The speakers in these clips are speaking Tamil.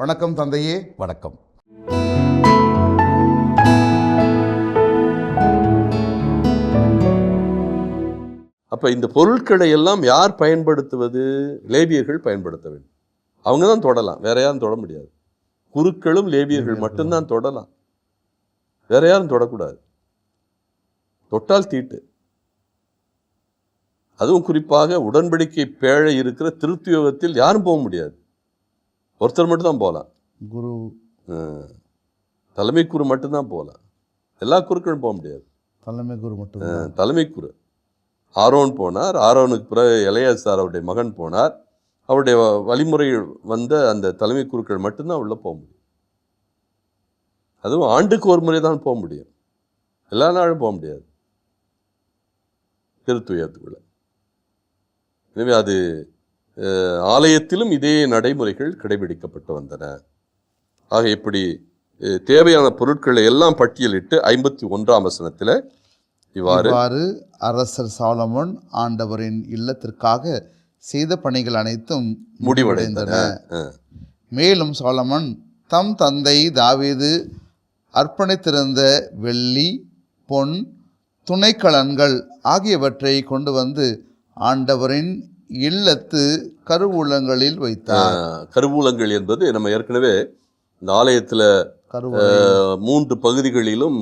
வணக்கம் தந்தையே. வணக்கம். அப்ப இந்த பொருட்களை எல்லாம் யார் பயன்படுத்துவது? லேவியர்கள் பயன்படுத்த வேண்டும். அவங்க தான் தொடலாம். வேற யாரும் தொட முடியாது. குருக்களும் லேவியர்கள் மட்டும்தான் தொடலாம். வேற யாரும் தொடக்கூடாது. தொட்டால் தீட்டு. அதுவும் குறிப்பாக உடன்படிக்கை பேழை இருக்கிற திருத்துவத்தில் யாரும் போக முடியாது. ஒருத்தர் மட்டும் தான் போகலாம் குரு தலைமை குரு மட்டும்தான் போகலாம் எல்லா குருக்களும் போக முடியாது. தலைமை குரு மட்டும் தலைமை குரு. ஆரோன் போனார். ஆரோனுக்கு பிறகு இளையாசார் அவருடைய மகன் போனார். அவருடைய வழிமுறையில் வந்த அந்த தலைமை குருக்கள் மட்டும்தான் உள்ள போக முடியும். அதுவும் ஆண்டுக்கு ஒரு முறை தான் போக முடியும். எல்லா நாளும் போக முடியாது. திருத்துயத்துக்குள்ள எனவே அது ஆலயத்திலும் இதே நடைமுறைகள் கடைபிடிக்கப்பட்டு வந்தன. ஆக இப்படி தேவையான பொருட்களை எல்லாம் பட்டியலிட்டு ஐம்பத்தி ஒன்றாம் வசனத்தில் இவ்வாறு அரசர் சாலமோன் ஆண்டவரின் இல்லத்திற்காக செய்த பணிகள் அனைத்தும் முடிவடைந்தன. மேலும் சாலமன் தம் தந்தை தாவீது அர்ப்பணித்திருந்த வெள்ளி பொன் துணைக்கலன்கள் ஆகியவற்றை கொண்டு வந்து ஆண்டவரின் இல்லத்து கருவூலங்களில் வைத்தார். கருவூலங்கள் என்பது நம்ம ஏற்கனவே இந்த ஆலயத்தில் மூன்று பகுதிகளிலும்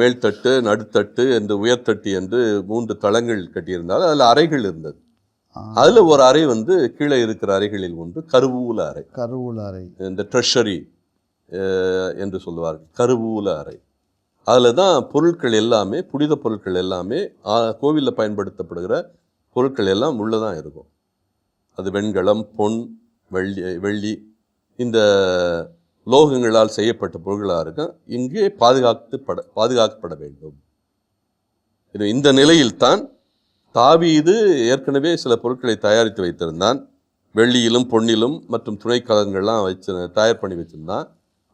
மேல்தட்டு நடுத்தட்டு என்று உயர்த்தட்டு என்று மூன்று தளங்கள் கட்டியிருந்தால் அதில் அறைகள் இருந்தது. அதில் ஒரு அறை வந்து கீழே இருக்கிற அறைகளில் ஒன்று கருவூல அறை. கருவூல அறை. இந்த ட்ரெஷரி என்று சொல்லுவார்கள். கருவூல அறை. அதில் தான் பொருட்கள் எல்லாமே புனித பொருட்கள் எல்லாமே கோவிலில் பயன்படுத்தப்படுகிற பொருட்கள் எல்லாம் உள்ளே தான் இருக்கும். அது வெண்கலம் பொன் வெள்ளி வெள்ளி இந்த லோகங்களால் செய்யப்பட்ட பொருட்களாக இருக்கும். இங்கே பாதுகாக்கப்பட பாதுகாக்கப்பட வேண்டும். இது இந்த நிலையில்தான் தாவீது ஏற்கனவே சில பொருட்களை தயாரித்து வைத்திருந்தான். வெள்ளியிலும் பொன்னிலும் மற்றும் துணைக்கலங்கள்லாம் வச்சு தயார் பண்ணி வச்சிருந்தான்.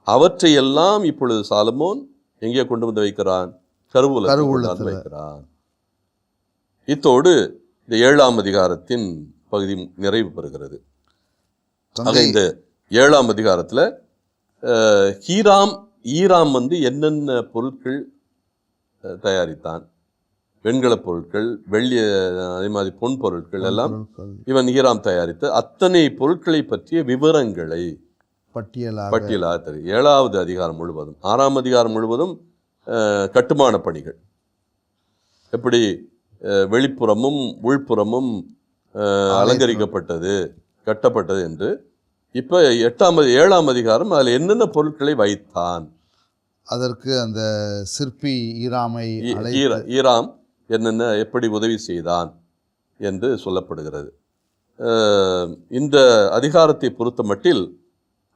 அவற்றை எல்லாம் இப்பொழுது சாலமோன் எங்கே கொண்டு வந்து வைக்கிறான்? கருவூல. வைக்கிறான். இத்தோடு இந்த ஏழாம் அதிகாரத்தின் பகுதி நிறைவு பெறுகிறது. ஆக இந்த ஏழாம் அதிகாரத்துல ஹீராம் ஈராம் வந்து என்னென்ன பொருட்கள் தயாரித்தான்? வெண்கலப் பொருட்கள் வெள்ளி அதே மாதிரி பொன் பொருட்கள் எல்லாம் இவன் ஈராம் தயாரித்து அத்தனை பொருட்களை பற்றிய விவரங்களை பட்டியலாக. பட்டியலாக தரு. ஏழாவது அதிகாரம் முழுவதும். ஆறாம் அதிகாரம் முழுவதும் கட்டுமான பணிகள். எப்படி? வெளிப்புறமும் உள்புறமும் அலங்கரிக்கப்பட்டது கட்டப்பட்டது என்று. இப்போ எட்டாம் ஏழாம் அதிகாரம் அதில் என்னென்ன பொருட்களை வைத்தான்? அதற்கு அந்த சிற்பி ஈராமை ஈராம் என்னென்ன எப்படி உதவி செய்தான் என்று சொல்லப்படுகிறது. இந்த அதிகாரத்தை பொறுத்த மட்டில்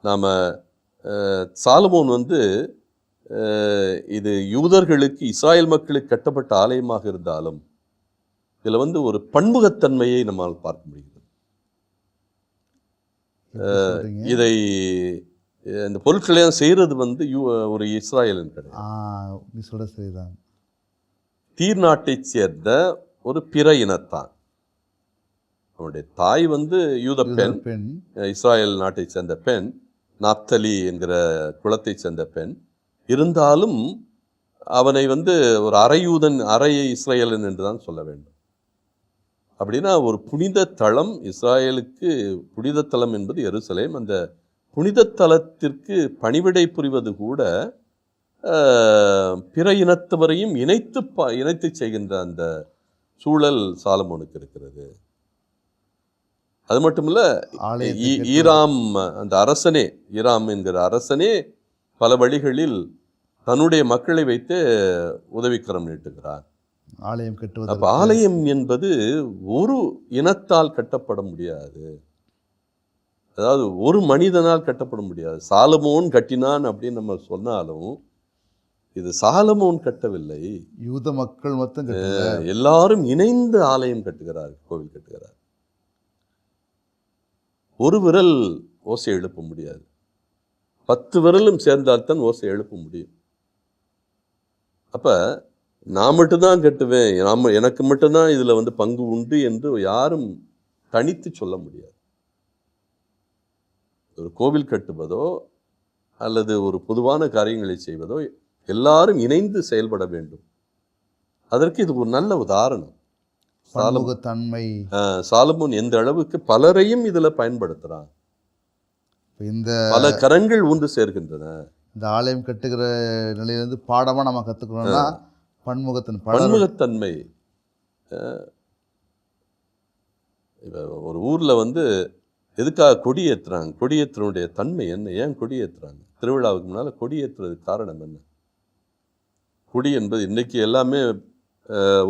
நாம் சாலமோன் வந்து இது யூதர்களுக்கு இஸ்ராயல் மக்களுக்கு கட்டப்பட்ட ஆலயமாக இருந்தாலும் இதில் வந்து ஒரு பன்முகத்தன்மையை நம்மால் பார்க்க முடிகிறது. சொல்றீங்க? இதை இந்த பொருட்களையும் செய்கிறது வந்து யூ ஒரு இஸ்ராயலின் கிடையாது ஆ நீ சொல்ற சரிதான். தீர் நாட்டைச் சேர்ந்த ஒரு பிற இனத்தான். அவனுடைய தாய் வந்து யூத பெண். பெண். இஸ்ராயல் நாட்டைச் சேர்ந்த பெண். நாப்தலி என்கிற குலத்தைச் சேர்ந்த பெண். இருந்தாலும் அவனை வந்து ஒரு அரையூதன் அரை இஸ்ரேலன் என்று தான் சொல்ல வேண்டும். அப்படின்னா ஒரு புனித தலம் இஸ்ராயலுக்கு புனித தலம் என்பது எருசலேம் அந்த புனித தலத்திற்கு பணிவிடை புரிவது கூட பிற இனத்தவரையும் இணைத்து ப இணைத்து செய்கின்ற அந்த சூழல் சாலமோனுக்கு இருக்கிறது அது ஈ- கட்டுவது. ஈராம் அந்த அரசனே ஈராம் என்கிற அரசனே பல வழிகளில் தன்னுடைய மக்களை வைத்து உதவிக்கரம் நீட்டுகிறார் ஆலயம் அப்ப கட்டுவதற்கு ஆலயம் என்பது ஒரு இனத்தால் கட்டப்பட முடியாது. அதாவது ஒரு மனிதனால் கட்டப்பட முடியாது. சாலமோன் கட்டினான் அப்படின்னு நம்ம சொன்னாலும் இது சாலமோன் கட்டவில்லை. யூத மக்கள் மொத்தம் எல்லாரும் இணைந்து ஆலயம் கட்டுகிறார் கோவில் கட்டுகிறார். ஒரு விரல் ஓசை எழுப்ப முடியாது. பத்து விரலும் சேர்ந்தால்தான் ஓசை எழுப்ப முடியும். அப்ப நான் மட்டும்தான் கட்டுவேன். நாம எனக்கு மட்டும்தான் இதுல வந்து பங்கு உண்டு என்று யாரும் தனித்து சொல்ல முடியாது. ஒரு கோவில் கட்டுவதோ அல்லது ஒரு பொதுவான காரியங்களை செய்வதோ எல்லாரும் இணைந்து செயல்பட வேண்டும். அதற்கு இது ஒரு நல்ல உதாரணம். ஆஹ் சாலமோன் எந்த அளவுக்கு பலரையும் இதுல பயன்படுத்துறான்? இப்ப இந்த பல கரங்கள் ஒன்று சேர்க்கின்றன இந்த ஆலயம் கட்டுகிற நிலையிலிருந்து பாடமா நம்ம கத்துக்கணும்னா பன்முகத்தின் பன்முகத்தன்மை இப்போ ஒரு ஊர்ல வந்து எதுக்காக கொடியேற்றுறாங்க ஏத்துறாங்க கொடியேற்றனுடைய தன்மை என்ன? ஏன் கொடி ஏத்துறாங்க திருவிழாவுக்கு முன்னால கொடி காரணம் என்ன? கொடி என்பது இன்னைக்கு எல்லாமே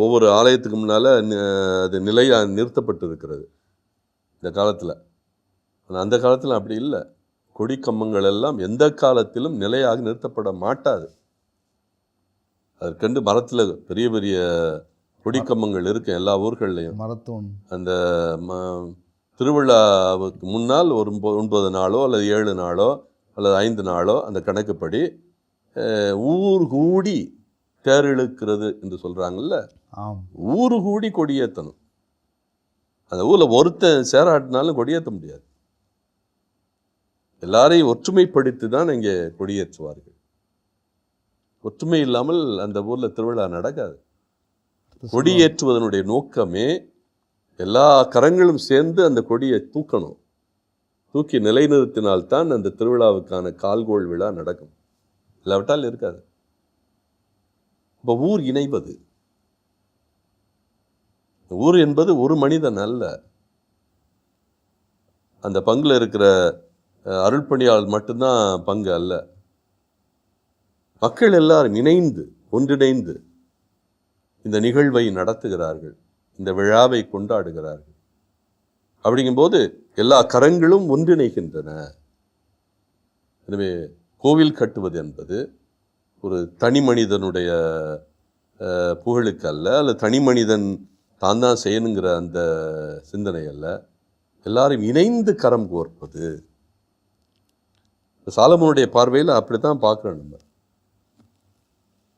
ஒவ்வொரு ஆலயத்துக்கு முன்னால அது நிலையாக நிறுத்தப்பட்டு இருக்கிறது இந்த காலத்துல. அந்த காலத்துல அப்படி இல்லை. கொடி கம்பங்கள் எல்லாம் எந்த காலத்திலும் நிலையாக நிறுத்தப்பட மாட்டாது. அதற்கென்று மரத்துல பெரிய பெரிய கொடி கம்பங்கள் இருக்கும் எல்லா ஊர்கள்லையும். மரத்தூண் அந்த ம- திருவிழாவுக்கு முன்னால் ஒரு ஒன்ப- ஒன்பது நாளோ அல்லது ஏழு நாளோ அல்லது ஐந்து நாளோ அந்த கணக்குப்படி ஊர் கூடி தேர் இழுக்கிறது என்று சொல்றாங்கல்ல? ஆம். ஊரு கூடி கொடியேற்றணும் அந்த ஊர்ல ஒருத்தன் சேராட்டினாலும் கொடியேற்ற முடியாது. எல்லாரையும் ஒற்றுமைப்படுத்தி தான் இங்கே கொடியேற்றுவார்கள். ஒற்றுமை இல்லாமல் அந்த ஊர்ல திருவிழா நடக்காது. கொடியேற்றுவதனுடைய நோக்கமே எல்லா கரங்களும் சேர்ந்து அந்த கொடியை தூக்கணும். தூக்கி நிலைநிறுத்தினால்தான் அந்த திருவிழாவுக்கான கால்கோள் விழா நடக்கும். இல்லாவிட்டால் இருக்காது. இப்போ ஊர் இணைவது. ஊர் என்பது ஒரு மனிதன் அல்ல. அந்த பங்குல இருக்கிற அஹ், அருள்பணியாளர் மட்டும்தான் பங்கு அல்ல. மக்கள் எல்லாரும் இணைந்து ஒன்றிணைந்து இந்த நிகழ்வை நடத்துகிறார்கள் இந்த விழாவை கொண்டாடுகிறார்கள். அப்படிங்கும்போது எல்லா கரங்களும் ஒன்றிணைகின்றன. எனவே கோவில் கட்டுவது என்பது ஒரு தனி மனிதனுடைய புகழுக்கு அல்ல அல்ல தனி மனிதன் தான் தான் செய்யணுங்கிற அந்த சிந்தனை அல்ல. எல்லாரும் இணைந்து கரம் கோர்ப்பது. சாலமனுடைய பார்வையில் அப்படி தான் பார்க்குறோம் நம்ம.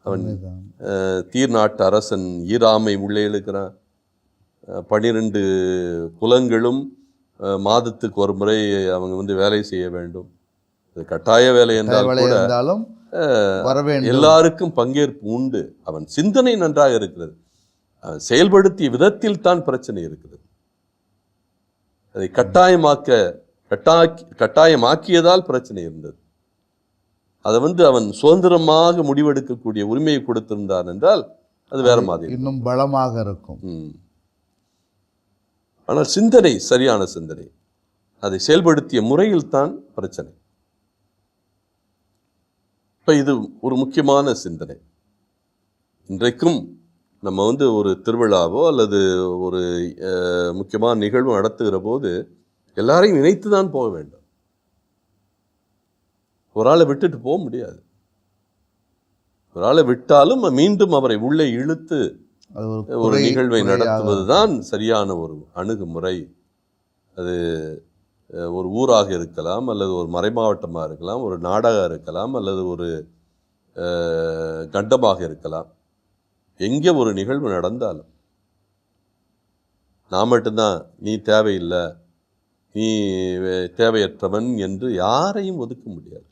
அவன் உண்மைதான். அஹ், தீர் நாட்டு அரசன் ஈராமை உள்ளே இழுக்கிறான். அஹ், பன்னிரண்டு குலங்களும் மாதத்துக்கு ஒரு முறை அவங்க வந்து வேலை செய்ய வேண்டும். கட்டாய வேலை என்றால் கூட எல்லாருக்கும் பங்கேற்பு உண்டு. அவன் சிந்தனை நன்றாக இருக்கிறது. செயல்படுத்திய விதத்தில் தான் பிரச்சனை இருக்கிறது அதை கட்டாயமாக்க கட்டாக்கி கட்டாயமாக்கியதால் பிரச்சனை இருந்தது. அதை வந்து அவன் சுதந்திரமாக முடிவெடுக்கக்கூடிய உரிமையை கொடுத்திருந்தான் என்றால் அது வேற மாதிரி. இன்னும் பலமாக இருக்கும். ஆனால் சிந்தனை சரியான சிந்தனை. அதை செயல்படுத்திய முறையில் தான் பிரச்சனை. இப்ப இது ஒரு முக்கியமான சிந்தனை. இன்றைக்கும் நம்ம வந்து ஒரு திருவிழாவோ அல்லது ஒரு முக்கியமான நிகழ்வு நடத்துகிற போது எல்லாரையும் இணைத்து தான் போக வேண்டும். ஒரு ஆளை விட்டுட்டு போக முடியாது. ஒரு ஆளை விட்டாலும் மீண்டும் அவரை உள்ளே இழுத்து ஒரு நிகழ்வை குறையாக நடத்துவதுதான் சரியான ஒரு அணுகுமுறை. அது ஒரு ஊராக இருக்கலாம் அல்லது ஒரு மறைமாவட்டமாக இருக்கலாம் ஒரு நாடகம் இருக்கலாம் அல்லது ஒரு கண்டமாக இருக்கலாம். எங்கே ஒரு நிகழ்வு நடந்தாலும். நான் மட்டும்தான் நீ தேவையில்லை நீ தேவையற்றவன் என்று யாரையும் ஒதுக்க முடியாது.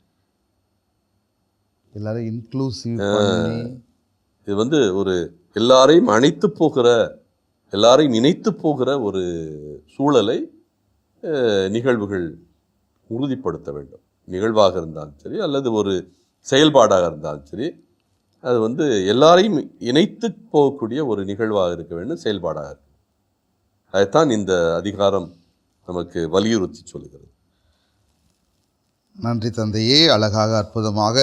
எல்லாரும் இன்க்ளூசிவ் இது வந்து ஒரு எல்லாரையும் அணைத்து போகிற எல்லாரையும் இணைத்து போகிற ஒரு சூழலை நிகழ்வுகள் உறுதிப்படுத்த வேண்டும். நிகழ்வாக இருந்தாலும் சரி அல்லது ஒரு செயல்பாடாக இருந்தாலும் சரி அது வந்து எல்லாரையும் இணைத்து போகக்கூடிய ஒரு நிகழ்வாக இருக்க வேண்டும் செயல்பாடாக இருக்கு அதைத்தான் இந்த அதிகாரம் நமக்கு வலியுறுத்தி சொல்லுகிறது. நன்றி தந்தையே. அழகாக அற்புதமாக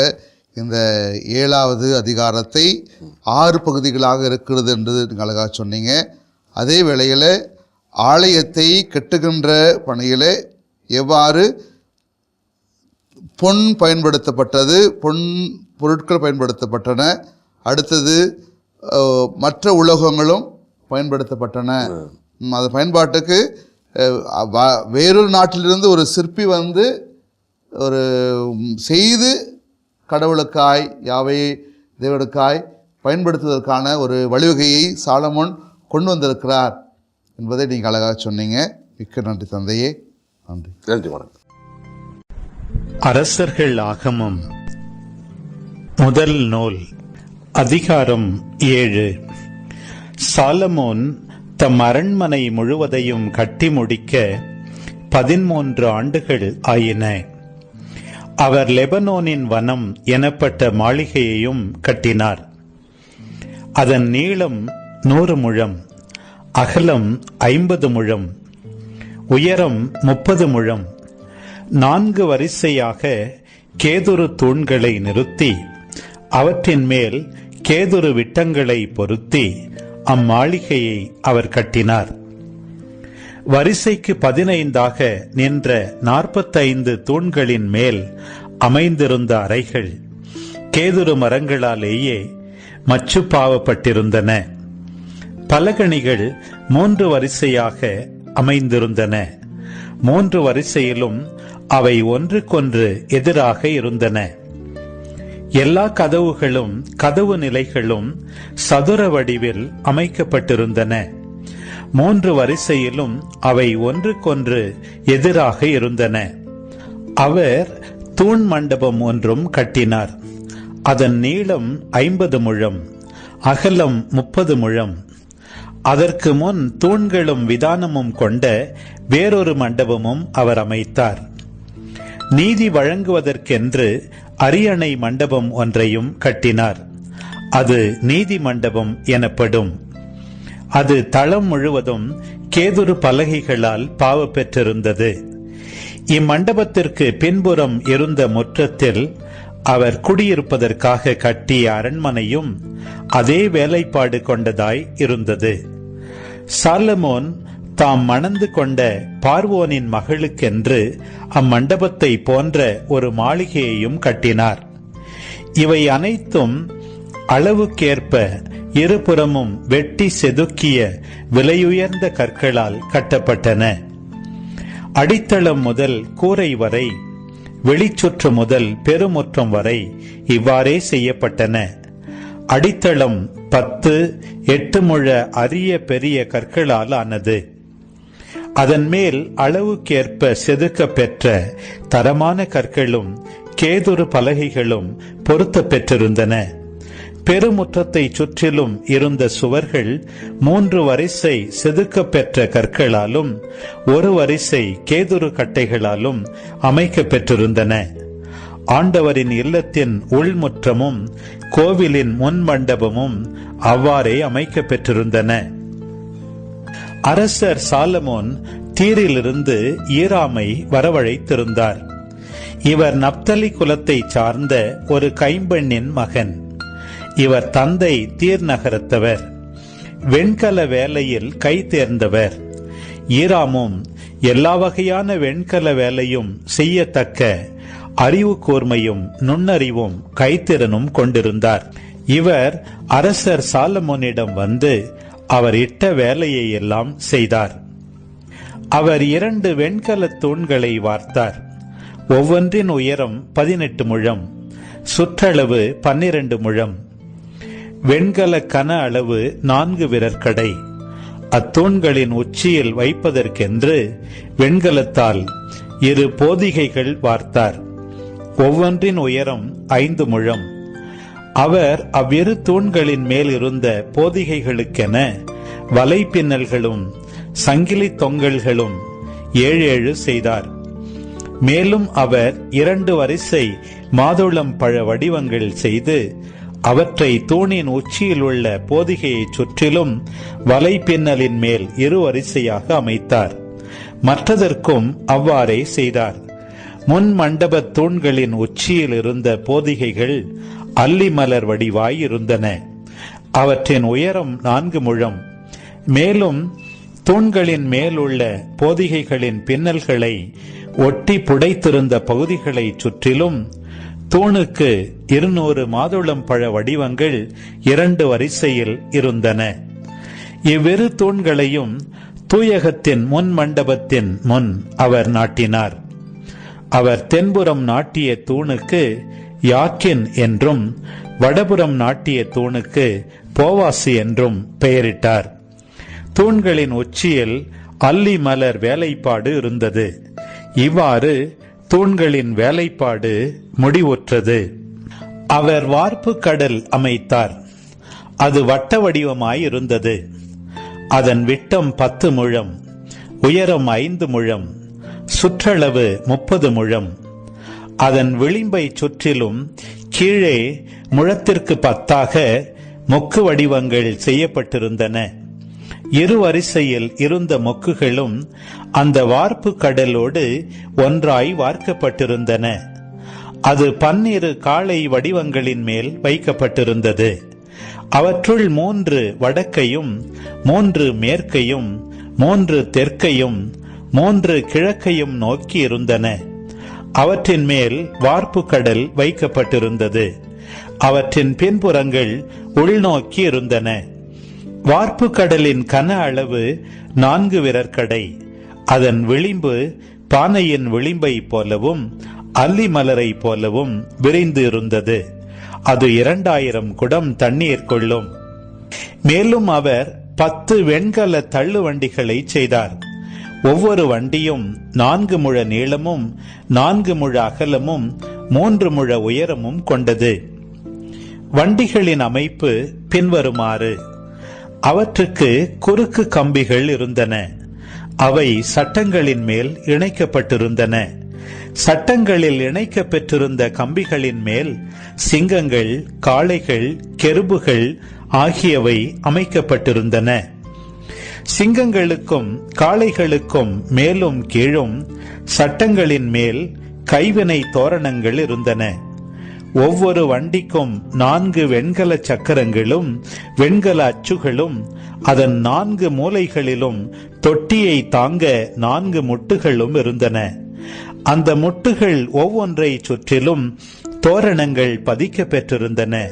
இந்த ஏழாவது அதிகாரத்தை ஆறு பகுதிகளாக இருக்கிறது என்று நீங்கள் அழகாக சொன்னீங்க. அதே வேளையில் ஆலயத்தை கெட்டுகின்ற பணியில் எவ்வாறு பொன் பயன்படுத்தப்பட்டது பொன் பொருட்கள் பயன்படுத்தப்பட்டன அடுத்தது மற்ற உலோகங்களும் பயன்படுத்தப்பட்டன. அது பயன்பாட்டுக்கு வ- வேறொரு நாட்டிலிருந்து ஒரு சிற்பி வந்து ஒரு செய்து கடவுளுக்காய் யாவை தேவனுக்காய் பயன்படுத்துவதற்கான ஒரு வழிவகையை சாலமோன் கொண்டு வந்திருக்கிறார் என்பதை நீங்கள் அழகாக சொன்னீங்க. மிக்க நன்றி தந்தையே. நன்றி. நன்றி வணக்கம். அரசர்கள் ஆகமம். முதல் நூல் அதிகாரம் ஏழு. சாலமோன் தம் அரண்மனை முழுவதையும் கட்டி முடிக்க பதிமூன்று ஆண்டுகள் ஆயின. அவர் லெபனோனின் வனம் எனப்பட்ட மாளிகையையும் கட்டினார். அதன் நீளம் நூறு முழம் அகலம் ஐம்பது முழம் உயரம் முப்பது முழம். நான்கு வரிசையாக கேதுரு தூண்களை நிறுத்தி அவற்றின் மேல் கேதுரு விட்டங்களை பொருத்தி அம்மாளிகையை அவர் கட்டினார். வரிசைக்கு பதினைந்தாக நின்ற நாற்பத்தைந்து தூண்களின் மேல் அமைந்திருந்த அறைகள் கேதுரு மரங்களாலேயே மச்சுப்பாவப்பட்டிருந்தன. பலகணிகள் மூன்று வரிசையாக அமைந்திருந்தன. மூன்று வரிசையிலும் அவை ஒன்றுக்கொன்று எதிராக இருந்தன. எல்லா கதவுகளும் கதவு நிலைகளும் சதுர வடிவில் அமைக்கப்பட்டிருந்தன. மூன்று வரிசையிலும் அவை ஒன்றுக்கொன்று எதிராக இருந்தன. அவர் தூண் மண்டபம் ஒன்றும் கட்டினார். அதன் நீளம் ஐம்பது முழம் அகலம் முப்பது முழம். அதற்கு முன் தூண்களும் விதானமும் கொண்ட வேறொரு மண்டபமும் அவர் அமைத்தார். நீதி வழங்குவதற்கென்று அரியணை மண்டபம் ஒன்றையும் கட்டினார். அது நீதி மண்டபம் எனப்படும். அது தளம் முழுவதும் கேதுரு பலகைகளால் பாவ பெற்றிருந்தது இம்மண்டபத்திற்கு பின்புறம் இருந்த முற்றத்தில் அவர் குடியிருப்பதற்காக கட்டிய அரண்மனையும் அதே வேலைப்பாடு கொண்டதாய் இருந்தது. சாலமோன் தாம் மணந்து கொண்ட பார்வோனின் மகளுக்கென்று அம்மண்டபத்தை போன்ற ஒரு மாளிகையையும் கட்டினார். இவை அனைத்தும் அளவுக்கேற்ப இருபுறமும் வெட்டி செதுக்கிய விலையுயர்ந்த கற்களால் கட்டப்பட்டன. அடித்தளம் முதல் கூரை வரை வெளிச்சுற்று முதல் பெருமுற்றம் வரை இவ்வாறே செய்யப்பட்டன. அடித்தளம் பத்து எட்டு முழ அரிய பெரிய கற்களால் ஆனது. அதன் மேல் அளவுக்கேற்ப செதுக்க பெற்ற தரமான கற்களும் கேதுரு பலகைகளும் பொருத்த பெற்றிருந்தன. பெருமுற்றத்தை சுற்றிலும் இருந்த சுவர்கள் மூன்று வரிசை செதுக்க பெற்ற கற்களாலும் ஒரு வரிசை கேதுரு கட்டைகளாலும் அமைக்க பெற்றிருந்தன. ஆண்டவரின் இல்லத்தின் உள்முற்றமும் கோவிலின் முன் மண்டபமும் அவ்வாறே அமைக்க பெற்றிருந்தன. அரசர் சாலமோன் தீரிலிருந்து ஈராமை வரவழைத்திருந்தார். இவர் நப்தலி குலத்தை சார்ந்த ஒரு கைம்பெண்ணின் மகன். இவர் தந்தை தீர் நகரத்தவர் வெண்கல வேலையில் கை தேர்ந்தவர். ஈராமும் எல்லா வகையான வெண்கல வேலையும் செய்யத்தக்க அறிவு கூர்மையும் நுண்ணறிவும் கைத்திறனும் கொண்டிருந்தார். இவர் அரசர் சாலமோனிடம் வந்து அவர் இட்ட வேலையை எல்லாம் செய்தார். அவர் இரண்டு வெண்கல தூண்களை வார்த்தார். ஒவ்வொன்றின் உயரம் பதினெட்டு முழம் சுற்றளவு பன்னிரண்டு முழம். வெண்கல கன அளவு நான்கு விரற்கடை. அத்தூண்களின் உச்சியில் வைப்பதற்கென்று வெண்கலத்தால் இரு போதிகைகள் வார்த்தார். ஒவ்வொன்றின் உயரம் ஐந்து முழம். அவர் அவ்விரு தூண்களின் மேல் இருந்த போதிகைகளுக்கென வலை பின்னல்களும் சங்கிலி தொங்கல்களும் ஏழேழு செய்தார். மேலும் அவர் இரண்டு வரிசை மாதுளம் பழ வடிவங்கள் செய்து அவற்றை தூணின் உச்சியில் உள்ள போதிகையை சுற்றிலும் வலை பின்னலின் மேல் இரு வரிசையாக அமைத்தார். மற்றதற்கும் அவ்வாறே செய்தார். முன் மண்டப தூண்களின் உச்சியில் இருந்த போதிகைகள் அல்லிமலர் வடிவாய் இருந்தன. அவற்றின் உயரம் நான்கு முழம். மேலும் தூண்களின் மேலுள்ள போதிகைகளின் பின்னல்களை ஒட்டி புடைத்திருந்த பகுதிகளை சுற்றிலும் தூணுக்கு இருநூறு மாதுளம் பழ வடிவங்கள் இரண்டு வரிசையில் இருந்தன. இவ்விரு தூண்களையும் தூயகத்தின் முன் மண்டபத்தின் முன் அவர் நாட்டினார். அவர் தென்புறம் நாட்டிய தூணுக்கு யாக்கின் என்றும் வடபுறம் நாட்டிய தூணுக்கு போவாசி என்றும் பெயரிட்டார். தூண்களின் உச்சியில் அல்லி மலர் வேலைப்பாடு இருந்தது. இவ்வாறு தூண்களின் வேலைப்பாடு முடிவுற்றது. அவர் வார்ப்பு கடல் அமைத்தார். அது வட்ட வடிவமாய் இருந்தது. அதன் விட்டம் பத்து முழம் உயரம் ஐந்து முழம் சுற்றளவு முப்பது முழம். அதன் விளிம்பை சுற்றிலும் கீழே முழத்திற்கு பத்தாக மொக்கு வடிவங்கள் செய்யப்பட்டிருந்தன. இரு வரிசையில் இருந்த மொக்குகளும் அந்த வார்ப்பு கடலோடு ஒன்றாய் வார்க்கப்பட்டிருந்தன. அது பன்னிரு காளை வடிவங்களின் மேல் வைக்கப்பட்டிருந்தது. அவற்றுள் மூன்று வடக்கையும் மூன்று மேற்கையும் மூன்று தெற்கையும் மூன்று கிழக்கையும் நோக்கி இருந்தன. அவற்றின் மேல் வார்ப்பு கடல் வைக்கப்பட்டிருந்தது. அவற்றின் பின்புறங்கள் உள்நோக்கி இருந்தன. வார்ப்பு கடலின் கன அளவு நான்கு விரற்கடை. அதன் விளிம்பு பானையின் விளிம்பை போலவும் அல்லி மலரை போலவும் விரிந்து இருந்தது அது இரண்டாயிரம் குடம் தண்ணீர் கொள்ளும். மேலும் அவர் பத்து வெண்கல தள்ளு வண்டிகளை செய்தார். ஒவ்வொரு வண்டியும் நான்கு முழ நீளமும் நான்கு முழ அகலமும் மூன்று முழ உயரமும் கொண்டது. வண்டிகளின் அமைப்பு பின்வருமாறு. அவற்றுக்கு குறுக்கு கம்பிகள் இருந்தன. அவை சட்டங்களின் மேல் இணைக்கப்பட்டிருந்தன. சட்டங்களில் இணைக்க பெற்றிருந்த கம்பிகளின் மேல் சிங்கங்கள் காளைகள் கெருபுகள் ஆகியவை அமைக்கப்பட்டிருந்தன. சிங்கங்களுக்கும் காளைகளுக்கும் மேலும் கீழும் சட்டங்களின் மேல் கைவினை தோரணங்கள் இருந்தன. ஒவ்வொரு வண்டிக்கும் நான்கு வெண்கல சக்கரங்களும் வெண்கல அச்சுகளும் அதன் நான்கு மூலைகளிலும் தொட்டியை தாங்க நான்கு முட்டுகளும் இருந்தன. அந்த முட்டுகள் ஒவ்வொன்றை சுற்றிலும் தோரணங்கள் பதிக்க பெற்றிருந்தன.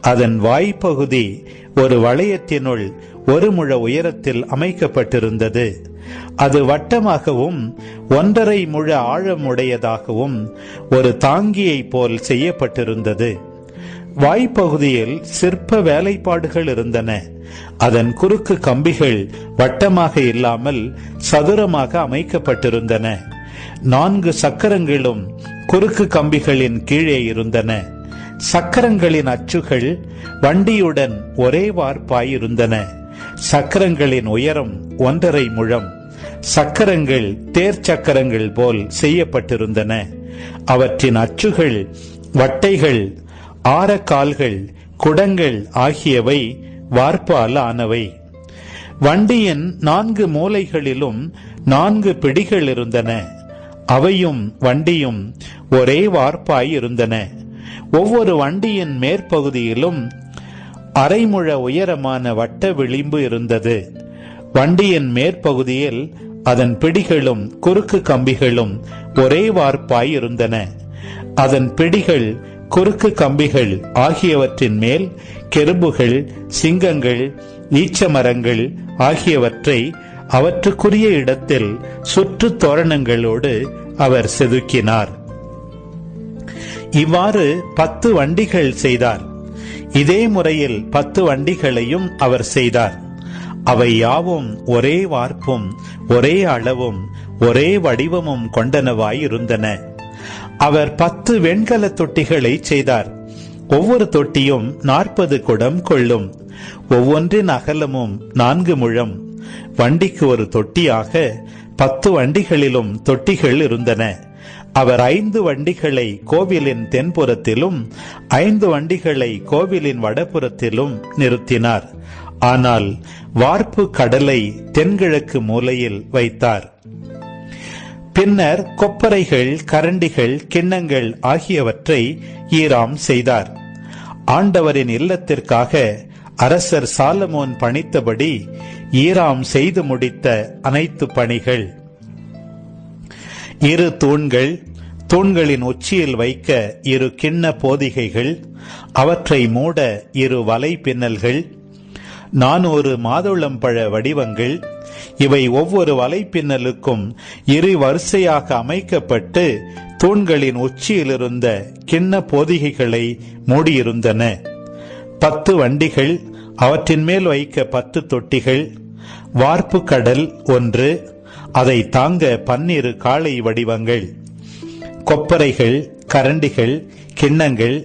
அதன் வாய்ப்பகுதி ஒரு வளையத்தினுள் ஒரு முழ உயரத்தில் அமைக்கப்பட்டிருந்தது. அது வட்டமாகவும் ஒன்றரை முழ ஆழமுடையதாகவும் ஒரு தாங்கியை போல் செய்யப்பட்டிருந்தது. வாய்ப்பகுதியில் சிற்ப வேலைப்பாடுகள் இருந்தன. அதன் குறுக்கு கம்பிகள் வட்டமாக இல்லாமல் சதுரமாக அமைக்கப்பட்டிருந்தன. நான்கு சக்கரங்களும் குறுக்கு கம்பிகளின் கீழே இருந்தன. சக்கரங்களின் அச்சுகள் வண்டியுடன் ஒரே வார்ப்பாய் இருந்தன. சக்கரங்களின் உயரம் ஒன்றரை முழம். சக்கரங்கள் தேர் சக்கரங்கள் போல் செய்யப்பட்டிருந்தன. அவற்றின் அச்சுகள் வட்டைகள் ஆரக்கால்கள் குடங்கள் ஆகியவை வார்ப்பால் ஆனவை வண்டியின் நான்கு மூலைகளிலும் நான்கு பிடிகள் இருந்தன. அவையும் வண்டியும் ஒரே வார்ப்பாய் இருந்தன ஒவ்வொரு வண்டியின் மேற்பகுதியிலும் அரைமுழ உயரமான வட்ட விளிம்பு இருந்தது. வண்டியின் மேற்பகுதியில் அதன் பிடிகளும் குறுக்கு கம்பிகளும் ஒரே வார்ப்பாய் இருந்தன. அதன் பிடிகள் குறுக்கு கம்பிகள் ஆகியவற்றின் மேல் கெருபுகள் சிங்கங்கள் ஈச்சமரங்கள் ஆகியவற்றை அவற்றுக்குரிய இடத்தில் சுற்று தோரணங்களோடு அவர் செதுக்கினார். இவ்வாறு பத்து வண்டிகள் செய்தார். இதே முறையில் பத்து வண்டிகளையும் அவர் செய்தார். அவை யாவும் ஒரே வார்ப்பும் ஒரே அளவும் ஒரே வடிவமும் கொண்டனவாய் இருந்தன அவர் பத்து வெண்கல தொட்டிகளை செய்தார். ஒவ்வொரு தொட்டியும் நாற்பது குடம் கொள்ளும். ஒவ்வொன்றின் அகலமும் நான்கு முழம். வண்டிக்கு ஒரு தொட்டியாக பத்து வண்டிகளிலும் தொட்டிகள் இருந்தன. அவர் ஐந்து வண்டிகளை கோவிலின் தென்புறத்திலும் ஐந்து வண்டிகளை கோவிலின் வடபுறத்திலும் நிறுத்தினார். ஆனால் வார்ப்பு கடலை தென்கிழக்கு மூலையில் வைத்தார். பின்னர் கொப்பரைகள் கரண்டிகள் கிண்ணங்கள் ஆகியவற்றை ஈராம் செய்தார். ஆண்டவரின் இல்லத்திற்காக அரசர் சாலமோன் பணித்தபடி ஈராம் செய்து முடித்த அனைத்து பணிகள். இரு தூண்கள் தூண்களின் உச்சியில் வைக்க இரு கிண்ண போதிகைகள் அவற்றை மூட இரு வலை பின்னல்கள் நானூறு மாதுளம்பழ வடிவங்கள் இவை ஒவ்வொரு வலைப்பின்னலுக்கும் இரு வரிசையாக அமைக்கப்பட்டு தூண்களின் உச்சியிலிருந்த கிண்ண போதிகைகளை மூடியிருந்தன. பத்து வண்டிகள் அவற்றின் மேல் வைக்க பத்து தொட்டிகள் வார்ப்பு கடல் ஒன்று அதை தாங்க பன்னிரு காளை வடிவங்கள். கொப்பரைகள் கரண்டிகள் கிண்ணங்கள்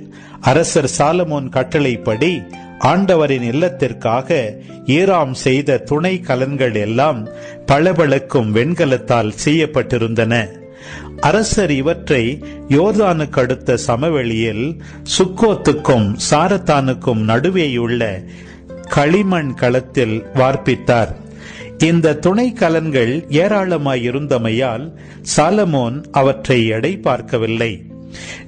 அரசர் சாலமோன் கட்டளைப்படி ஆண்டவரின் இல்லத்திற்காக ஈராம் செய்த துணை கலன்கள் எல்லாம் பளபளக்கும் வெண்கலத்தால் செய்யப்பட்டிருந்தன. அரசர் இவற்றை யோர்தானுக்கு அடுத்த சமவெளியில் சுக்கோத்துக்கும் சாரத்தானுக்கும் நடுவேயுள்ள களிமண் களத்தில் வார்ப்பித்தார். இந்த துணை கலன்கள் ஏராளமாயிருந்தமையால் சாலமோன் அவற்றை எடை பார்க்கவில்லை.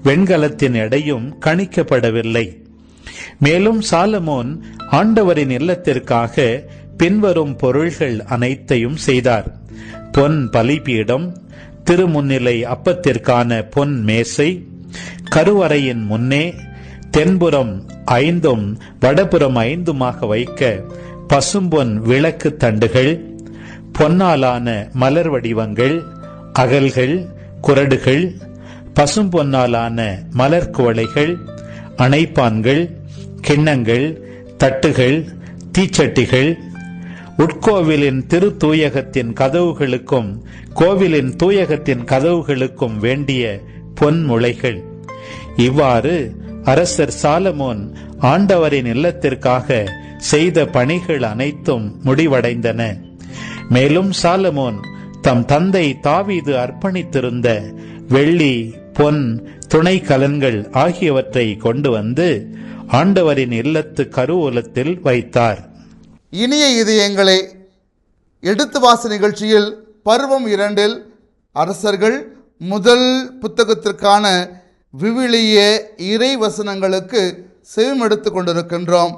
வெண்கலத்தின் எடையும் கணிக்கப்படவில்லை. மேலும் சாலமோன் ஆண்டவரின் இல்லத்திற்காக பின்வரும் பொருள்கள் அனைத்தையும் செய்தார். பொன் பலிபீடம் திருமுன்னிலை அப்பத்திற்கான பொன் மேசை கருவறையின் முன்னே தென்புறம் ஐந்தும் வடபுறம் ஐந்துமாக வைக்க பசும்பொன் விளக்கு தண்டுகள் பொன்னாலான மலர் வடிவங்கள் அகல்கள் குரடுகள் பசும்பொன்னாலான மலர் குவளைகள் அணைப்பான்கள் கிண்ணங்கள் தட்டுகள் தீச்சட்டிகள் உட்கோவிலின் திரு தூயகத்தின் கதவுகளுக்கும் கோவிலின் தூயகத்தின் கதவுகளுக்கும் வேண்டிய பொன் முளைகள் இவ்வாறு அரசர் சாலமோன் ஆண்டவரின் இல்லத்திற்காக செய்த பணிகள் அனைத்தும் முடிவடைந்தன. மேலும் சாலமோன் தம் தந்தை தாவீது அர்ப்பணித்திருந்த வெள்ளி பொன் துணை கலன்கள் ஆகியவற்றை கொண்டு வந்து ஆண்டவரின் இல்லத்து கருவூலத்தில் வைத்தார். இனிய இதயங்களே எடுத்து வாச நிகழ்ச்சியில் பருவம் இரண்டில் அரசர்கள் முதல் புத்தகத்திற்கான விவிலிய இறை வசனங்களுக்கு செவிமெடுத்து கொண்டிருக்கின்றோம்.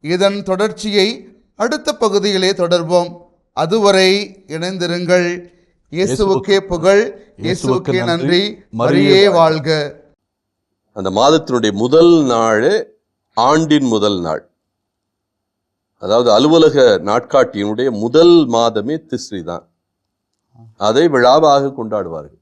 இதன் தொடர்ச்சியை அடுத்த பகுதியிலே தொடர்வோம். அதுவரை இணைந்திருங்கள். இயேசுவுக்கே புகழ் இயேசுவுக்கே நன்றி. மரியே வாழ்க. அந்த மாதத்தினுடைய முதல் நாளே ஆண்டின் முதல் நாள். அதாவது அலுவலக நாட்காட்டியினுடைய முதல் மாதமே திஸ்ரி தான். அதை விழாவாக கொண்டாடுவார்கள்.